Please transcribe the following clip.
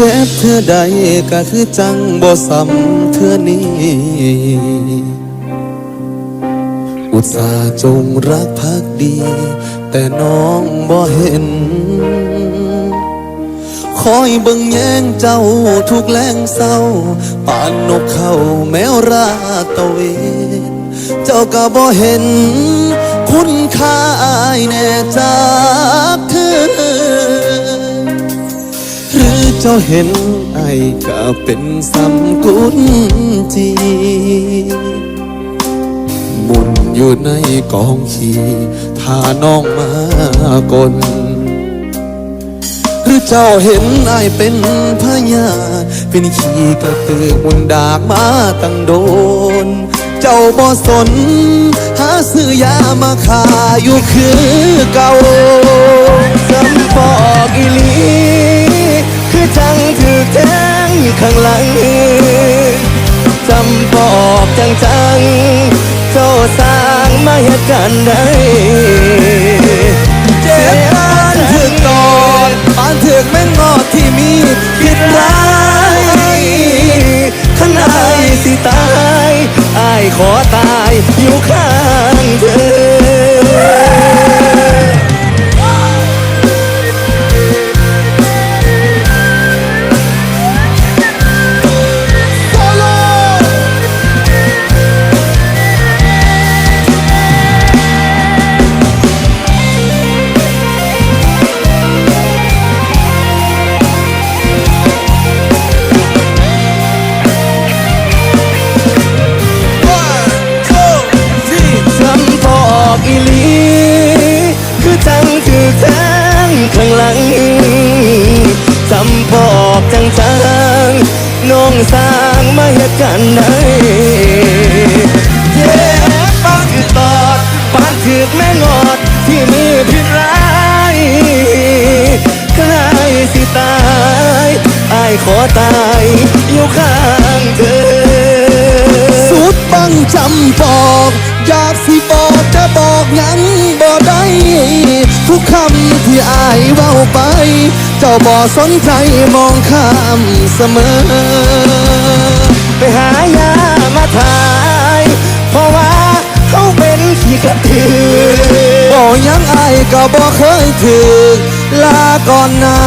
เจ็บเธอใดก็คือจังบ่ซ้ำเธอนี้ อุตส่าห์จงรักภักดี แต่น้องบ่เห็น คอยเบิ่งแย่งเจ้าทุกแรงเศร้าป่านนกเข้าแมวราตะเวน เจ้าก็บ่เห็น คุณค่าอายแน เจ้าเห็นไอ้ก็เป็นสำกุญจีหมุนอยู่ในกองขี้ถ้าน้องมากลหรือเจ้าเห็นไอ้เป็นพญาเป็นขี้กระตือมุนดากมาตั้งโดน เจ้าบ่สน หาซื้อยามาขายอยู่คือเก่า ถือแทงข้างหลังจำปอกจังจังๆเจ้าสร้างมาเหตุการณ์ใดเจ็บปานถึงตอนปานถึงแม่งงอดที่มีผิดร้ายขันอายสิตายอายขอตา น้องสร้างมาเหตุการณ์ใดเจ็บปานคือตอดปานถือแม่งอดที่มีพิษร้ายใครสิตายอายขอตายอยู่ข้างเธอ สุดบังจำบอกอยากสิบอกจะบอกยังบ่ได้ ทุกคำที่อายเว้าไป เจ้าบ่สนใจมองข้ามเสมอ ไปหายามาทาย เพราะว่าเขาเป็นขี้กระตือบ่ยังอายก็บ่เคยถึกลาก่อนนะ